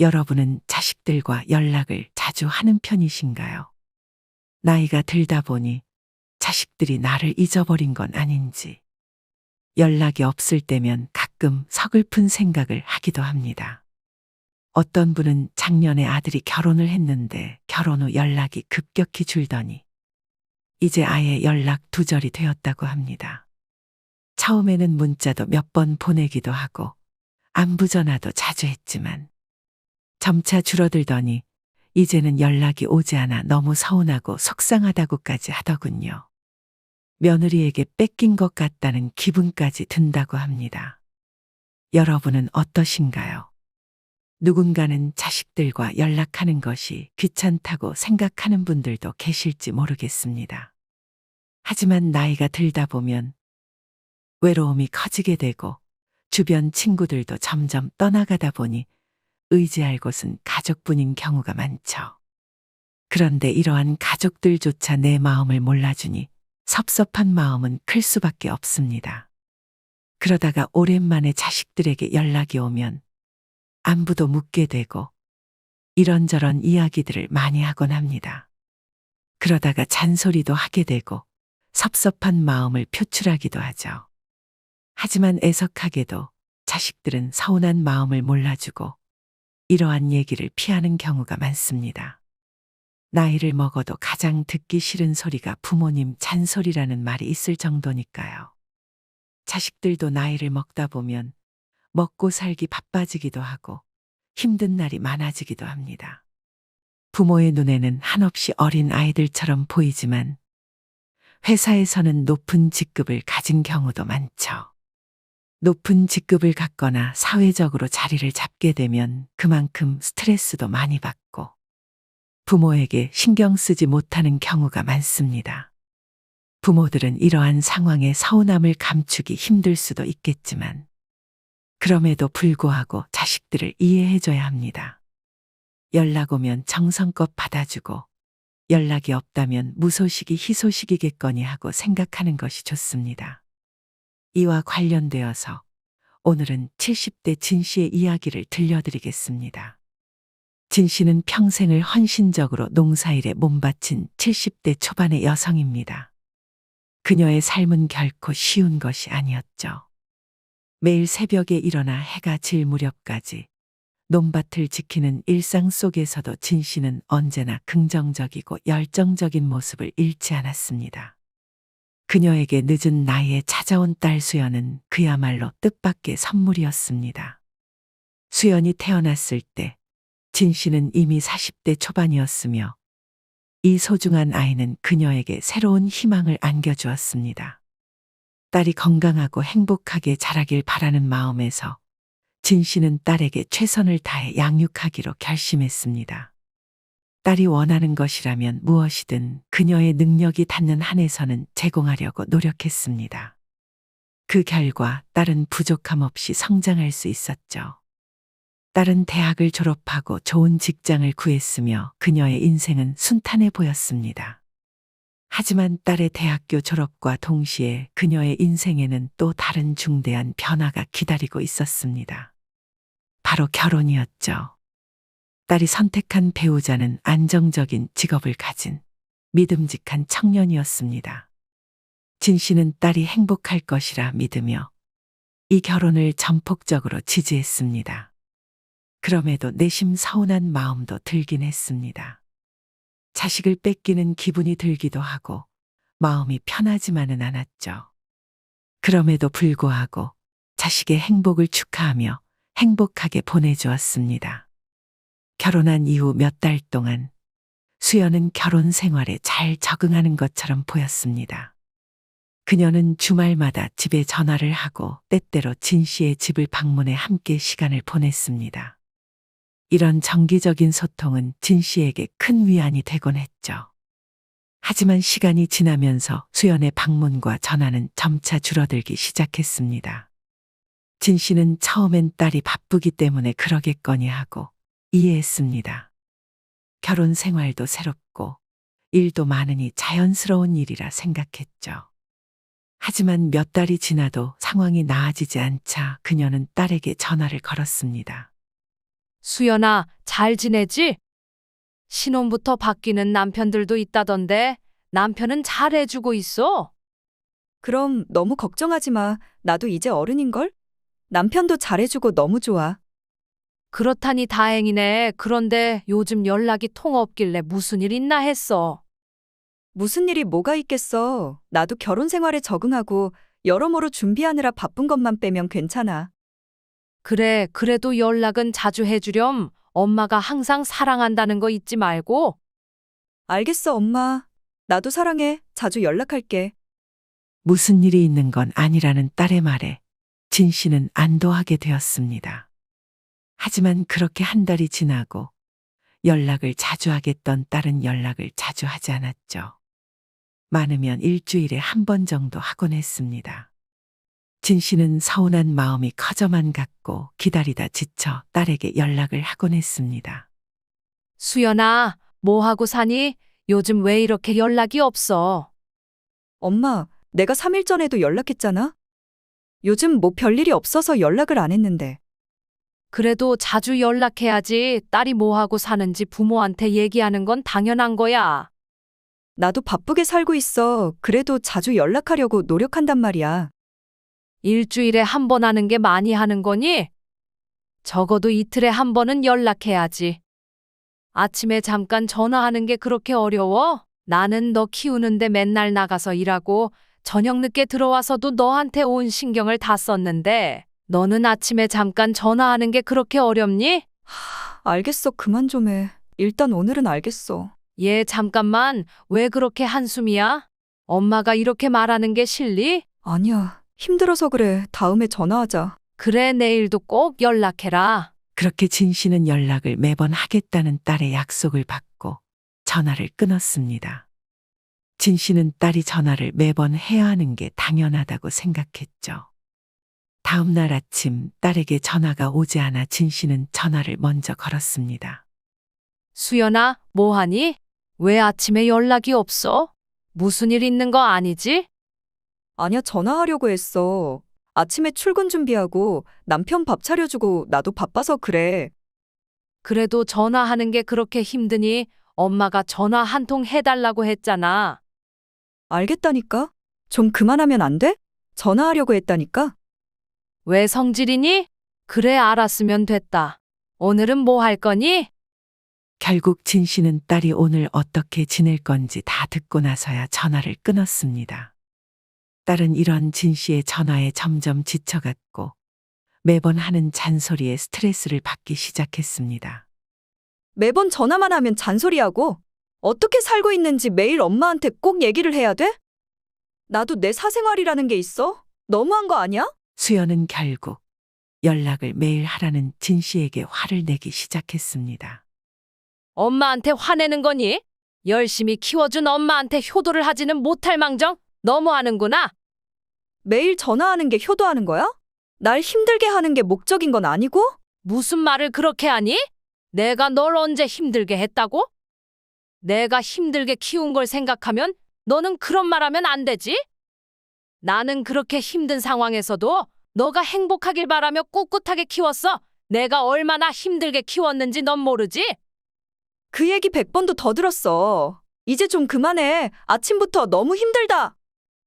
여러분은 자식들과 연락을 자주 하는 편이신가요? 나이가 들다 보니 자식들이 나를 잊어버린 건 아닌지 연락이 없을 때면 가끔 서글픈 생각을 하기도 합니다. 어떤 분은 작년에 아들이 결혼을 했는데 결혼 후 연락이 급격히 줄더니 이제 아예 연락 두절이 되었다고 합니다. 처음에는 문자도 몇 번 보내기도 하고 안부 전화도 자주 했지만 점차 줄어들더니 이제는 연락이 오지 않아 너무 서운하고 속상하다고까지 하더군요. 며느리에게 뺏긴 것 같다는 기분까지 든다고 합니다. 여러분은 어떠신가요? 누군가는 자식들과 연락하는 것이 귀찮다고 생각하는 분들도 계실지 모르겠습니다. 하지만 나이가 들다 보면 외로움이 커지게 되고 주변 친구들도 점점 떠나가다 보니 의지할 곳은 가족뿐인 경우가 많죠. 그런데 이러한 가족들조차 내 마음을 몰라주니 섭섭한 마음은 클 수밖에 없습니다. 그러다가 오랜만에 자식들에게 연락이 오면 안부도 묻게 되고 이런저런 이야기들을 많이 하곤 합니다. 그러다가 잔소리도 하게 되고 섭섭한 마음을 표출하기도 하죠. 하지만 애석하게도 자식들은 서운한 마음을 몰라주고 이러한 얘기를 피하는 경우가 많습니다. 나이를 먹어도 가장 듣기 싫은 소리가 부모님 잔소리라는 말이 있을 정도니까요. 자식들도 나이를 먹다 보면 먹고 살기 바빠지기도 하고 힘든 날이 많아지기도 합니다. 부모의 눈에는 한없이 어린 아이들처럼 보이지만 회사에서는 높은 직급을 가진 경우도 많죠. 높은 직급을 갖거나 사회적으로 자리를 잡게 되면 그만큼 스트레스도 많이 받고 부모에게 신경 쓰지 못하는 경우가 많습니다. 부모들은 이러한 상황에 서운함을 감추기 힘들 수도 있겠지만 그럼에도 불구하고 자식들을 이해해줘야 합니다. 연락 오면 정성껏 받아주고 연락이 없다면 무소식이 희소식이겠거니 하고 생각하는 것이 좋습니다. 이와 관련되어서 오늘은 70대 진 씨의 이야기를 들려드리겠습니다. 진 씨는 평생을 헌신적으로 농사일에 몸바친 70대 초반의 여성입니다. 그녀의 삶은 결코 쉬운 것이 아니었죠. 매일 새벽에 일어나 해가 질 무렵까지 논밭을 지키는 일상 속에서도 진 씨는 언제나 긍정적이고 열정적인 모습을 잃지 않았습니다. 그녀에게 늦은 나이에 찾아온 딸 수연은 그야말로 뜻밖의 선물이었습니다. 수연이 태어났을 때 진 씨는 이미 40대 초반이었으며 이 소중한 아이는 그녀에게 새로운 희망을 안겨주었습니다. 딸이 건강하고 행복하게 자라길 바라는 마음에서 진 씨는 딸에게 최선을 다해 양육하기로 결심했습니다. 딸이 원하는 것이라면 무엇이든 그녀의 능력이 닿는 한에서는 제공하려고 노력했습니다. 그 결과 딸은 부족함 없이 성장할 수 있었죠. 딸은 대학을 졸업하고 좋은 직장을 구했으며 그녀의 인생은 순탄해 보였습니다. 하지만 딸의 대학교 졸업과 동시에 그녀의 인생에는 또 다른 중대한 변화가 기다리고 있었습니다. 바로 결혼이었죠. 딸이 선택한 배우자는 안정적인 직업을 가진 믿음직한 청년이었습니다. 진 씨는 딸이 행복할 것이라 믿으며 이 결혼을 전폭적으로 지지했습니다. 그럼에도 내심 서운한 마음도 들긴 했습니다. 자식을 뺏기는 기분이 들기도 하고 마음이 편하지만은 않았죠. 그럼에도 불구하고 자식의 행복을 축하하며 행복하게 보내주었습니다. 결혼한 이후 몇 달 동안 수연은 결혼 생활에 잘 적응하는 것처럼 보였습니다. 그녀는 주말마다 집에 전화를 하고 때때로 진 씨의 집을 방문해 함께 시간을 보냈습니다. 이런 정기적인 소통은 진 씨에게 큰 위안이 되곤 했죠. 하지만 시간이 지나면서 수연의 방문과 전화는 점차 줄어들기 시작했습니다. 진 씨는 처음엔 딸이 바쁘기 때문에 그러겠거니 하고 이해했습니다. 결혼 생활도 새롭고 일도 많으니 자연스러운 일이라 생각했죠. 하지만 몇 달이 지나도 상황이 나아지지 않자 그녀는 딸에게 전화를 걸었습니다. 수연아, 잘 지내지? 신혼부터 바뀌는 남편들도 있다던데 남편은 잘 해주고 있어? 그럼 너무 걱정하지 마. 나도 이제 어른인걸? 남편도 잘해주고 너무 좋아. 그렇다니 다행이네. 그런데 요즘 연락이 통 없길래 무슨 일 있나 했어. 무슨 일이 뭐가 있겠어. 나도 결혼 생활에 적응하고 여러모로 준비하느라 바쁜 것만 빼면 괜찮아. 그래, 그래도 연락은 자주 해주렴. 엄마가 항상 사랑한다는 거 잊지 말고. 알겠어, 엄마. 나도 사랑해. 자주 연락할게. 무슨 일이 있는 건 아니라는 딸의 말에 진 씨는 안도하게 되었습니다. 하지만 그렇게 한 달이 지나고 연락을 자주 하겠던 딸은 연락을 자주 하지 않았죠. 많으면 일주일에 한 번 정도 하곤 했습니다. 진 씨는 서운한 마음이 커져만 갔고 기다리다 지쳐 딸에게 연락을 하곤 했습니다. 수연아, 뭐 하고 사니? 요즘 왜 이렇게 연락이 없어? 엄마, 내가 3일 전에도 연락했잖아? 요즘 뭐 별일이 없어서 연락을 안 했는데. 그래도 자주 연락해야지 딸이 뭐 하고 사는지 부모한테 얘기하는 건 당연한 거야. 나도 바쁘게 살고 있어. 그래도 자주 연락하려고 노력한단 말이야. 일주일에 한 번 하는 게 많이 하는 거니? 적어도 이틀에 한 번은 연락해야지. 아침에 잠깐 전화하는 게 그렇게 어려워? 나는 너 키우는데 맨날 나가서 일하고 저녁 늦게 들어와서도 너한테 온 신경을 다 썼는데 너는 아침에 잠깐 전화하는 게 그렇게 어렵니? 알겠어. 그만 좀 해. 일단 오늘은 알겠어. 얘 잠깐만 왜 그렇게 한숨이야? 엄마가 이렇게 말하는 게 실리? 아니야. 힘들어서 그래. 다음에 전화하자. 그래 내일도 꼭 연락해라. 그렇게 진 씨는 연락을 매번 하겠다는 딸의 약속을 받고 전화를 끊었습니다. 진 씨는 딸이 전화를 매번 해야 하는 게 당연하다고 생각했죠. 다음 날 아침 딸에게 전화가 오지 않아 진 씨는 전화를 먼저 걸었습니다. 수연아, 뭐하니? 왜 아침에 연락이 없어? 무슨 일 있는 거 아니지? 아니야. 전화하려고 했어. 아침에 출근 준비하고 남편 밥 차려주고 나도 바빠서 그래. 그래도 전화하는 게 그렇게 힘드니 엄마가 전화 한 통 해달라고 했잖아. 알겠다니까? 좀 그만하면 안 돼? 전화하려고 했다니까? 왜 성질이니? 그래, 알았으면 됐다. 오늘은 뭐 할 거니? 결국 진 씨는 딸이 오늘 어떻게 지낼 건지 다 듣고 나서야 전화를 끊었습니다. 딸은 이런 진 씨의 전화에 점점 지쳐갔고 매번 하는 잔소리에 스트레스를 받기 시작했습니다. 매번 전화만 하면 잔소리하고 어떻게 살고 있는지 매일 엄마한테 꼭 얘기를 해야 돼? 나도 내 사생활이라는 게 있어? 너무한 거 아니야? 수연은 결국 연락을 매일 하라는 진 씨에게 화를 내기 시작했습니다. 엄마한테 화내는 거니? 열심히 키워준 엄마한테 효도를 하지는 못할 망정? 너무하는구나. 매일 전화하는 게 효도하는 거야? 날 힘들게 하는 게 목적인 건 아니고? 무슨 말을 그렇게 하니? 내가 널 언제 힘들게 했다고? 내가 힘들게 키운 걸 생각하면 너는 그런 말 하면 안 되지? 나는 그렇게 힘든 상황에서도 너가 행복하길 바라며 꿋꿋하게 키웠어. 내가 얼마나 힘들게 키웠는지 넌 모르지? 그 얘기 100번도 더 들었어. 이제 좀 그만해. 아침부터 너무 힘들다.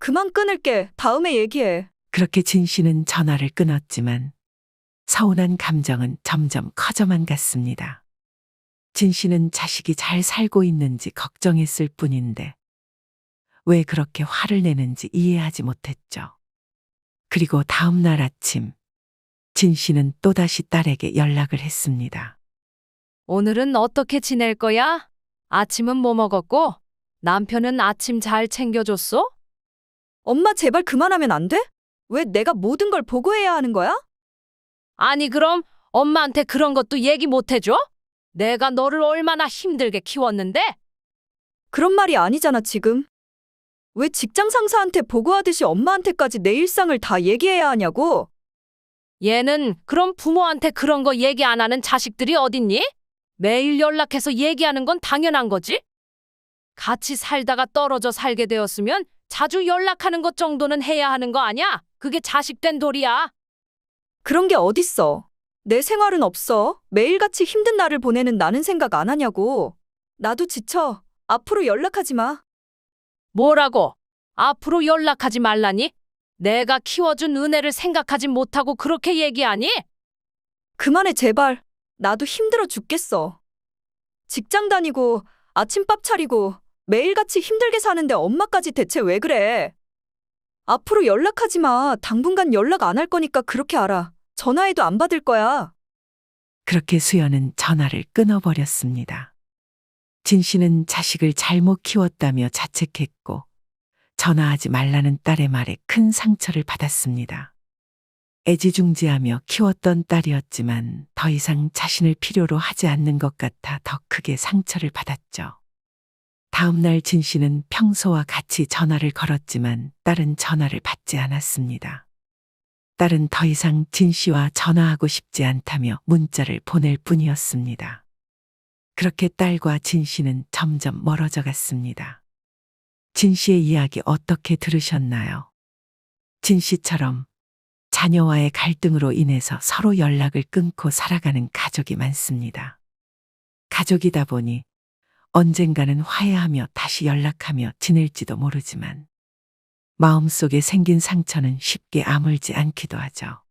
그만 끊을게. 다음에 얘기해. 그렇게 진 씨는 전화를 끊었지만 서운한 감정은 점점 커져만 갔습니다. 진 씨는 자식이 잘 살고 있는지 걱정했을 뿐인데 왜 그렇게 화를 내는지 이해하지 못했죠. 그리고 다음 날 아침 진 씨는 또다시 딸에게 연락을 했습니다. 오늘은 어떻게 지낼 거야? 아침은 뭐 먹었고? 남편은 아침 잘 챙겨줬어? 엄마 제발 그만하면 안 돼? 왜 내가 모든 걸 보고해야 하는 거야? 아니 그럼 엄마한테 그런 것도 얘기 못 해줘? 내가 너를 얼마나 힘들게 키웠는데? 그런 말이 아니잖아, 지금. 왜 직장 상사한테 보고하듯이 엄마한테까지 내 일상을 다 얘기해야 하냐고? 얘는 그럼 부모한테 그런 거 얘기 안 하는 자식들이 어딨니? 매일 연락해서 얘기하는 건 당연한 거지? 같이 살다가 떨어져 살게 되었으면 자주 연락하는 것 정도는 해야 하는 거 아냐? 그게 자식된 도리야. 그런 게 어딨어. 내 생활은 없어. 매일같이 힘든 날을 보내는 나는 생각 안 하냐고. 나도 지쳐. 앞으로 연락하지 마. 뭐라고? 앞으로 연락하지 말라니? 내가 키워준 은혜를 생각하지 못하고 그렇게 얘기하니? 그만해, 제발. 나도 힘들어 죽겠어. 직장 다니고, 아침밥 차리고, 매일같이 힘들게 사는데 엄마까지 대체 왜 그래? 앞으로 연락하지 마. 당분간 연락 안 할 거니까 그렇게 알아. 전화해도 안 받을 거야. 그렇게 수연은 전화를 끊어버렸습니다. 진 씨는 자식을 잘못 키웠다며 자책했고, 전화하지 말라는 딸의 말에 큰 상처를 받았습니다. 애지중지하며 키웠던 딸이었지만 더 이상 자신을 필요로 하지 않는 것 같아 더 크게 상처를 받았죠. 다음 날 진 씨는 평소와 같이 전화를 걸었지만 딸은 전화를 받지 않았습니다. 딸은 더 이상 진 씨와 전화하고 싶지 않다며 문자를 보낼 뿐이었습니다. 그렇게 딸과 진 씨는 점점 멀어져 갔습니다. 진 씨의 이야기 어떻게 들으셨나요? 진 씨처럼 자녀와의 갈등으로 인해서 서로 연락을 끊고 살아가는 가족이 많습니다. 가족이다 보니 언젠가는 화해하며 다시 연락하며 지낼지도 모르지만 마음속에 생긴 상처는 쉽게 아물지 않기도 하죠.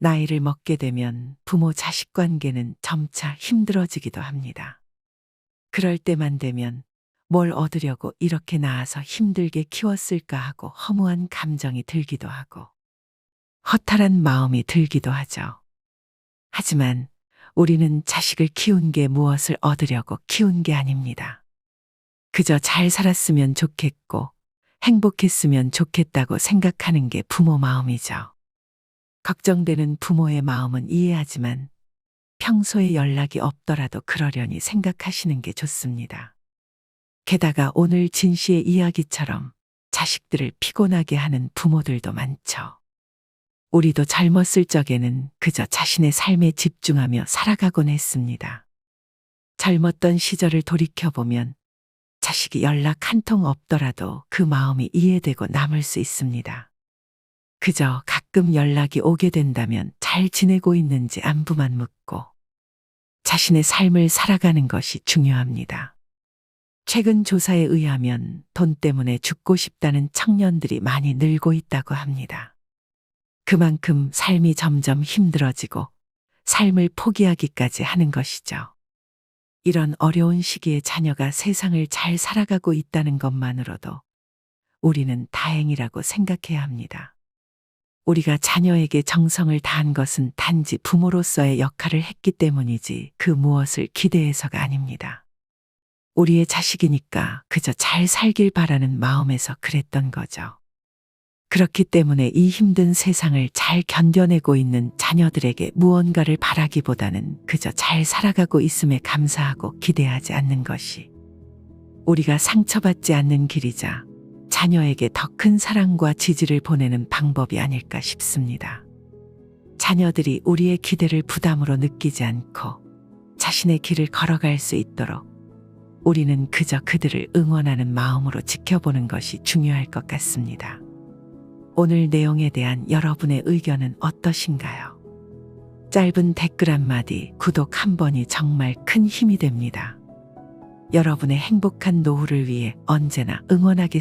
나이를 먹게 되면 부모 자식 관계는 점차 힘들어지기도 합니다. 그럴 때만 되면 뭘 얻으려고 이렇게 낳아서 힘들게 키웠을까 하고 허무한 감정이 들기도 하고 허탈한 마음이 들기도 하죠. 하지만 우리는 자식을 키운 게 무엇을 얻으려고 키운 게 아닙니다. 그저 잘 살았으면 좋겠고 행복했으면 좋겠다고 생각하는 게 부모 마음이죠. 걱정되는 부모의 마음은 이해하지만 평소에 연락이 없더라도 그러려니 생각하시는 게 좋습니다. 게다가 오늘 진 씨의 이야기처럼 자식들을 피곤하게 하는 부모들도 많죠. 우리도 젊었을 적에는 그저 자신의 삶에 집중하며 살아가곤 했습니다. 젊었던 시절을 돌이켜보면 자식이 연락 한 통 없더라도 그 마음이 이해되고 남을 수 있습니다. 그저 가끔 연락이 오게 된다면 잘 지내고 있는지 안부만 묻고 자신의 삶을 살아가는 것이 중요합니다. 최근 조사에 의하면 돈 때문에 죽고 싶다는 청년들이 많이 늘고 있다고 합니다. 그만큼 삶이 점점 힘들어지고 삶을 포기하기까지 하는 것이죠. 이런 어려운 시기에 자녀가 세상을 잘 살아가고 있다는 것만으로도 우리는 다행이라고 생각해야 합니다. 우리가 자녀에게 정성을 다한 것은 단지 부모로서의 역할을 했기 때문이지 그 무엇을 기대해서가 아닙니다. 우리의 자식이니까 그저 잘 살길 바라는 마음에서 그랬던 거죠. 그렇기 때문에 이 힘든 세상을 잘 견뎌내고 있는 자녀들에게 무언가를 바라기보다는 그저 잘 살아가고 있음에 감사하고 기대하지 않는 것이 우리가 상처받지 않는 길이자 자녀에게 더 큰 사랑과 지지를 보내는 방법이 아닐까 싶습니다. 자녀들이 우리의 기대를 부담으로 느끼지 않고 자신의 길을 걸어갈 수 있도록 우리는 그저 그들을 응원하는 마음으로 지켜보는 것이 중요할 것 같습니다. 오늘 내용에 대한 여러분의 의견은 어떠신가요? 짧은 댓글 한마디, 구독 한 번이 정말 큰 힘이 됩니다. 여러분의 행복한 노후를 위해 언제나 응원하겠습니다.